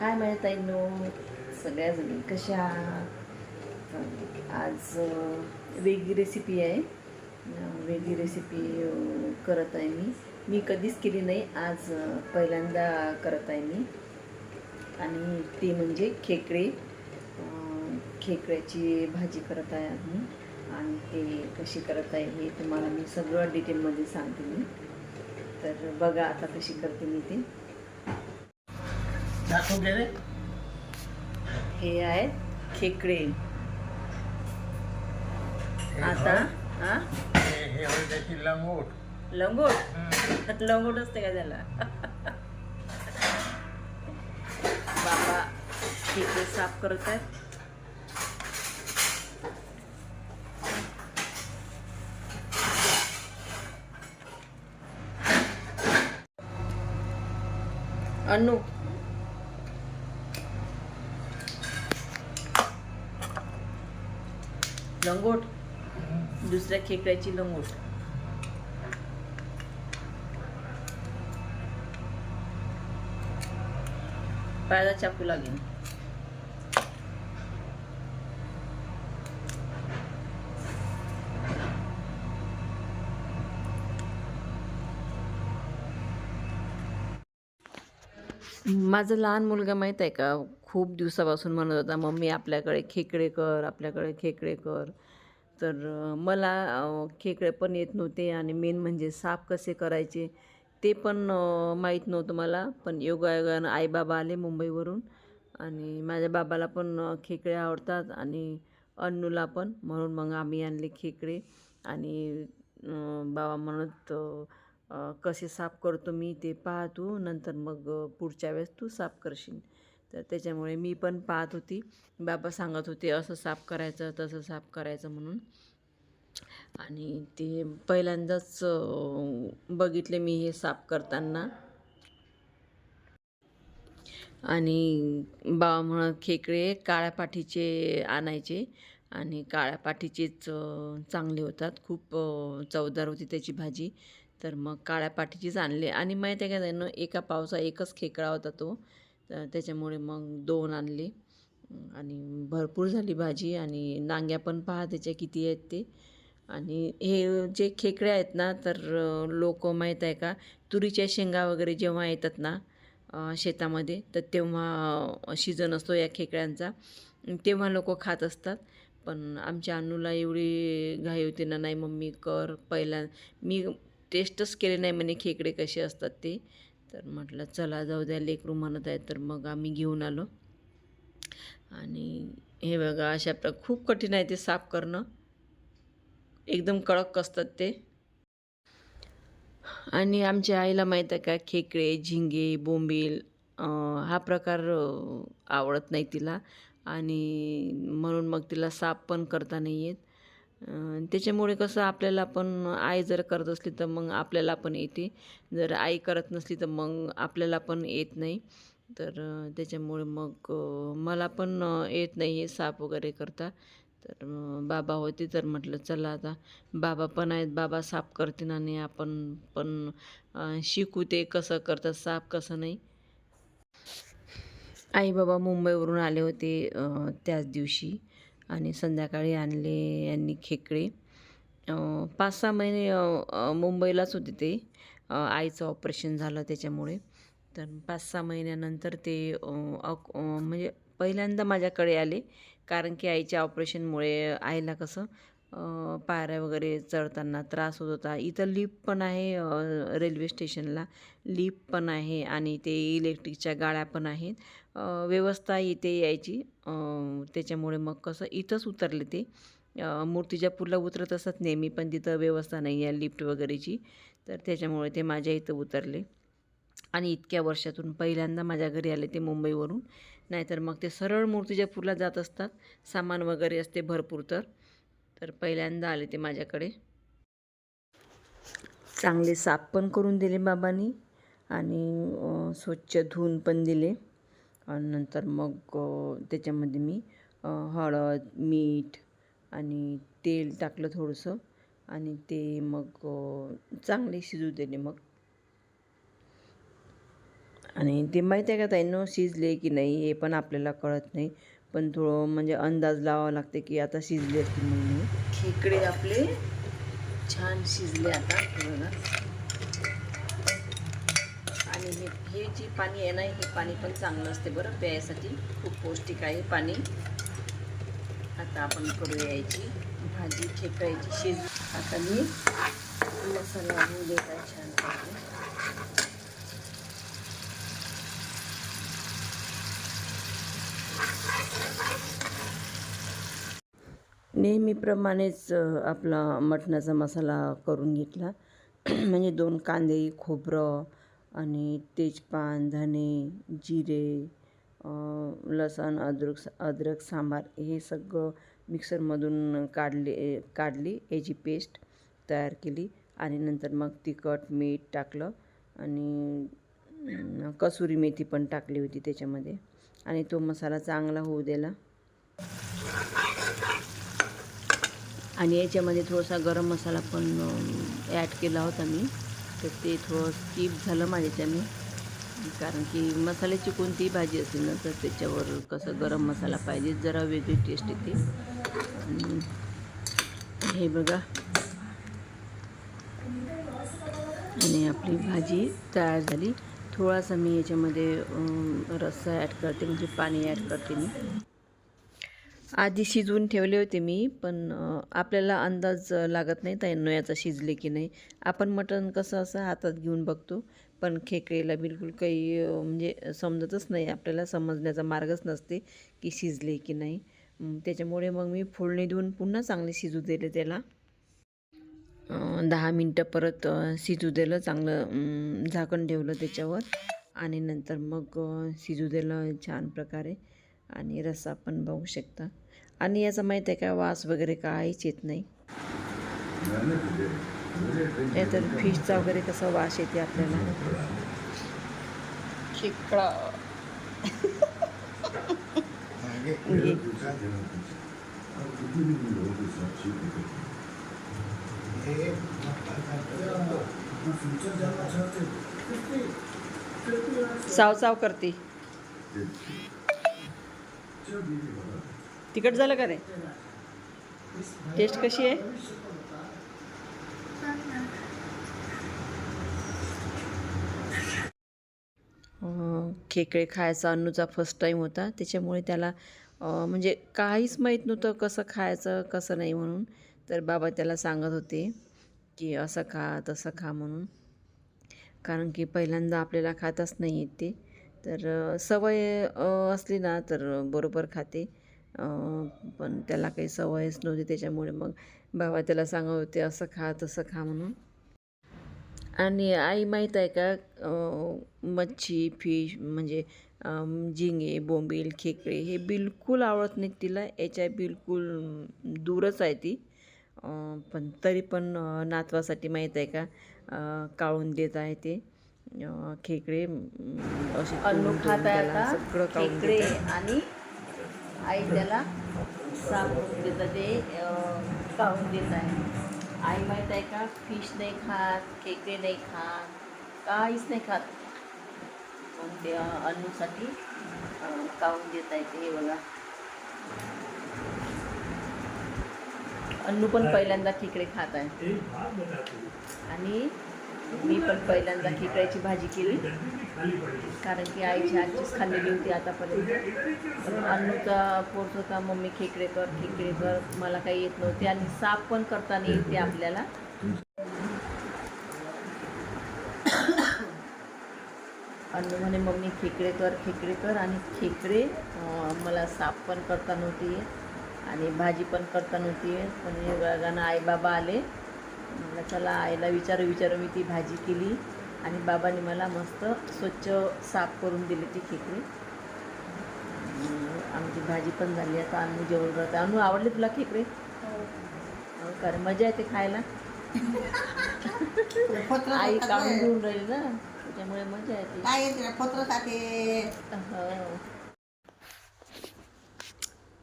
हाय माझ्या नो? सगळ्याजणी कशा आज वेगळी रेसिपी आहे. वेगळी रेसिपी करत आहे मी. मी कधीच केली नाही आज पहिल्यांदा करत आहे मी. आणि ती म्हणजे खेकडे. खेकड्याची भाजी करत आहे आम्ही. मी आणि ते कशी करत आहे हे तुम्हाला मी सगळं डिटेलमध्ये सांगते मी. तर बघा आता कशी करते मी ते. दाखवून दे रे हे आहेत खेकडे. आता हा? हे हे लंगोट. लंगोट? लंगोट असते का त्याला? बाबा खेकडे साफ करत आहेत. अनु लंगोट दुसऱ्या खेकड्याची लंगोट. पायाला चाकू लागेल. माझा लहान मुलगा माहीत आहे का? खूप दिवसापासून म्हणत होता मम्मी आपल्याकडे खेकडे कर आपल्याकडे खेकडे कर. तर मला खेकडे पण येत नव्हते आणि मेन म्हणजे साफ कसे करायचे ते पण माहीत नव्हतं मला. पण योगायोगानं आई बाबा आले मुंबईवरून आणि माझ्या बाबाला पण खेकडे आवडतात आणि अन्नूला पण. म्हणून मग आम्ही आणले खेकडे आणि बाबा म्हणत कसे साफ करतो मी ते पाहा तू नंतर मग पुढच्या वेळेस तू साफ करशील. तर त्याच्यामुळे मी पण पाहत होती. बाबा सांगत होते असं साफ करायचं तसं साफ करायचं म्हणून. आणि ते पहिल्यांदाच बघितले मी हे साफ करताना. आणि बाबा म्हणत खेकडे काळ्या पाठीचे आणायचे. आणि काळ्या पाठीचेच चांगले होतात. खूप चवदार होती त्याची भाजी. तर मग काळ्या पाठीचीच आणले. आणि माहीत आहे का त्यानं एका पावसा एकच खेकडा होता तो. तर त्याच्यामुळे मग दोन आणले. आणि भरपूर झाली भाजी आणि नांग्या पण पहा त्याच्या किती आहेत ते. आणि हे जे खेकडे आहेत ना तर लोक माहीत आहे का तुरीच्या शेंगा वगैरे जेव्हा येतात ना शेतामध्ये तर तेव्हा शिजन असतो या खेकड्यांचा. तेव्हा लोक खात असतात. पण आमच्या अन्नूला एवढी घाई होती ना नाही मम्मी कर पहिला मी टेस्टच केले नाही म्हणे खेकडे कसे असतात ते. तर म्हटलं चला जाऊ द्या लेकरू म्हणत आहे. तर मग आम्ही घेऊन आलो. आणि हे बघा अशा प्र खूप कठीण आहे ते साफ करणं. एकदम कडक असतात ते. आणि आमच्या आईला माहीत आहे का खेकडे झिंगे बोंबील हा प्रकार आवडत नाही तिला. आणि म्हणून मग तिला साफ पण करता नाही येत. त्याच्यामुळे कसं आपल्याला पण आई जर करत असली तर मग आपल्याला पण येते. जर आई करत नसली तर मग आपल्याला पण येत नाही. तर त्याच्यामुळे मग मला पण येत नाही हे साफ वगैरे करता. तर बाबा होते तर म्हटलं चला आता बाबा पण आहेत बाबा साफ करतील आणि आपण पण शिकू ते कसं करतात साफ कसं नाही. आई बाबा मुंबईवरून आले होते त्याच दिवशी. आणि संध्याकाळी आणले यांनी खेकडे. पाच सहा महिने मुंबईलाच होते ते. आईचं ऑपरेशन झालं त्याच्यामुळे. तर पाच सहा महिन्यानंतर ते म्हणजे पहिल्यांदा माझ्याकडे आले. कारण की आईच्या ऑपरेशनमुळे आईला कसं पायऱ्या वगैरे चढताना त्रास होत होता. इथं लिफ्ट पण आहे रेल्वे स्टेशनला लिफ्ट पण आहे आणि ते इलेक्ट्रिकच्या गाड्या पण आहेत. व्यवस्था इथे यायची. त्याच्यामुळे मग कसं इथंच उतरले ते. मूर्तिजापूरला उतरत असत नेहमी पण तिथं व्यवस्था नाही आहे लिफ्ट वगैरेची. तर त्याच्यामुळे ते माझ्या इथं उतरले. आणि इतक्या वर्षातून पहिल्यांदा माझ्या घरी आले ते मुंबईवरून. नाहीतर मग ते सरळ मूर्तिजापूरला जात असतात सामान वगैरे असते भरपूर तर. तर पहिल्यांदा आले ते माझ्याकडे. चांगले साफ पण करून दिले बाबांनी आणि स्वच्छ धुवून पण दिले. आणि नंतर मग त्याच्यामध्ये मी हळद मीठ आणि तेल टाकलं थोडंसं आणि ते मग चांगले शिजू दिले मग. आणि ते माहीत आहे का ताईंनो शिजले की नाही हे पण आपल्याला कळत नाही. पण थोडं म्हणजे अंदाज लावावा लागते की आता शिजले की म्हणून. इकडे आपले छान शिजले आता बघा आणि हे हे जे पाणी आहे ना हे पाणी पण चांगलं असते बरं प्यायसाठी. खूप पौष्टिक आहे पाणी. आता आपण करू यायची भाजी खेकड्याची शिज आता मी मसाला आणून देत आहे छान नेहमीप्रमाणेच आपला मटणाचा मसाला करून घेतला. म्हणजे दोन कांदे खोबरं आणि तेजपान धने जिरे लसण अद्रक अद्रक सांबार हे सगळं मिक्सरमधून काढले काढली याची पेस्ट तयार केली आणि नंतर मग तिखट मीठ टाकलं आणि कसुरी मेथी पण टाकली होती त्याच्यामध्ये. आणि तो मसाला चांगला होऊ दिला. आणि याच्यामध्ये थोडासा गरम मसाला पण ॲड केला होता मी. तर ते थोडं स्किप झालं माझ्याच्याने. कारण की मसाल्याची कोणतीही भाजी असेल ना तर त्याच्यावर कसं गरम मसाला पाहिजे जरा वेगळी टेस्ट येते. हे बघा. आणि आपली भाजी तयार झाली. थोडासा मी याच्यामध्ये रस्सा ॲड करते म्हणजे पाणी ॲड करते मी. आधी शिजवून ठेवले होते मी पण आपल्याला अंदाज लागत नाही ताईंनो याचा शिजले की नाही. आपण मटण कसं असं हातात घेऊन बघतो पण खेकडेला बिलकुल काही म्हणजे समजतच नाही. आपल्याला समजण्याचा मार्गच नसते की शिजले की नाही. त्याच्यामुळे मग मी फोडणी देऊन पुन्हा चांगले शिजू दिले त्याला. दहा मिनटं परत शिजू दिलं चांगलं झाकण ठेवलं त्याच्यावर. आणि नंतर मग शिजू दिलं छान प्रकारे. आणि रस्सा पण बघू शकता. आणि याचा माहीत आहे का वास वगैरे काहीच येत नाही. तर फिशचा वगैरे कसा वास येते आपल्याला. साव साव करते. तिखट झालं का रे टेस्ट कशी आहे? खेकडे खायचा अन्नूचा फर्स्ट टाईम होता. त्याच्यामुळे त्याला म्हणजे काहीच माहीत नव्हतं कसं खायचं कसं नाही म्हणून. तर बाबा त्याला सांगत होते की असं खा तसं खा म्हणून. कारण की पहिल्यांदा आपल्याला खातच नाही येत ते. तर सवय असली ना तर बरोबर खाते. पण त्याला काही सवयच नव्हती त्याच्यामुळे मग बाबा त्याला सांगत होते असं खा तसं खा म्हणून आणि आई माहीत आहे का मच्छी फिश म्हणजे झिंगे बोंबील खेकडे हे बिलकुल आवडत नाहीत तिला याच्या बिलकुल दूरच आहे ती पण तरी पण नातवासाठी माहीत आहे का अ, काढून देत आहे ते खेकडे असे सगळं आहे. आणि आई त्याला साफ करून देतं. ते काढून देत आहे. आई माहीत आहे का फिश नाही खात खेकडे नाही खात काहीच नाही खात. मग ते अन्नूसाठी अं, काढून देत आहे ते हे बघा. अन्नू पण पहिल्यांदा खेकडे खात आहे. आणि मी पण पहिल्यांदा खेकड्याची भाजी केली. कारण की आईची आजीच खाल्लेली होती आतापर्यंत. अन्नूचा पोर्स होता मम्मी खेकडे कर खेकडे कर मला काही येत नव्हते आणि साफ पण करताना येते आपल्याला. अन्नू म्हणे मम्मी खेकडे कर खेकडे कर. आणि खेकडे मला साफ पण करता नव्हती आणि भाजी पण करता नव्हती म्हणजे पण बघानं आई बाबा आले. म्हटलं चला आईला विचारू विचारू मी ती भाजी केली. आणि बाबांनी मला मस्त स्वच्छ साफ करून दिली ती खेकडे आमची भाजी पण झाली. आता अनु जेवण करत अनु आवडले तुला खेकडे हो, कारण मजा येते खायला? आई काढून घेऊन राहिली ना त्याच्यामुळे मजा येते. काय येते पत्रासाठी हो.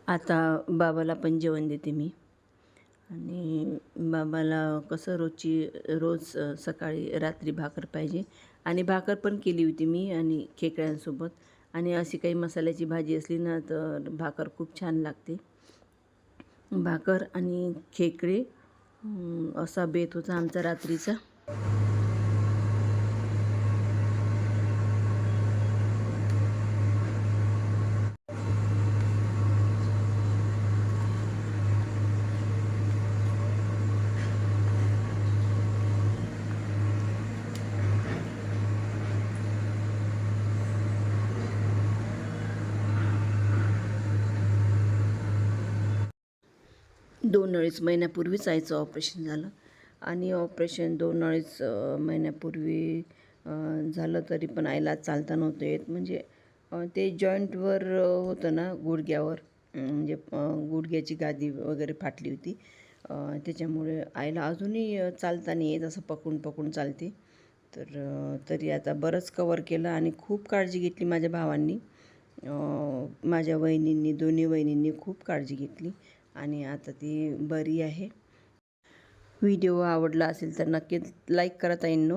आता बाबाला पण जेवण देते मी. आणि बाबाला कसं रोजची रोज सकाळी रात्री भाकर पाहिजे. आणि भाकर पण केली होती मी आणि खेकड्यांसोबत. आणि अशी काही मसाल्याची भाजी असली ना तर भाकर खूप छान लागते. भाकर आणि खेकडे असा बेत होता आमचा रात्रीचा. दोन अडीच महिन्यापूर्वीच आईचं ऑपरेशन झालं. आणि ऑपरेशन दोन अडीच महिन्यापूर्वी झालं तरी पण आईला चालता नव्हतं येत. म्हणजे ते जॉईंटवर होतं ना गुडघ्यावर म्हणजे गुडघ्याची गादी वगैरे फाटली होती. त्याच्यामुळे आईला अजूनही चालता नाही येत असं पकडून पकडून चालते. तर तरी आता बरंच कवर केलं आणि खूप काळजी घेतली माझ्या भावांनी. माझ्या वहिनींनी दोन्ही वहिनींनी खूप काळजी घेतली. आणि आता ती बरी आहे. व्हिडिओ आवडला असेल तर नक्कीच लाईक करा ताईंनो.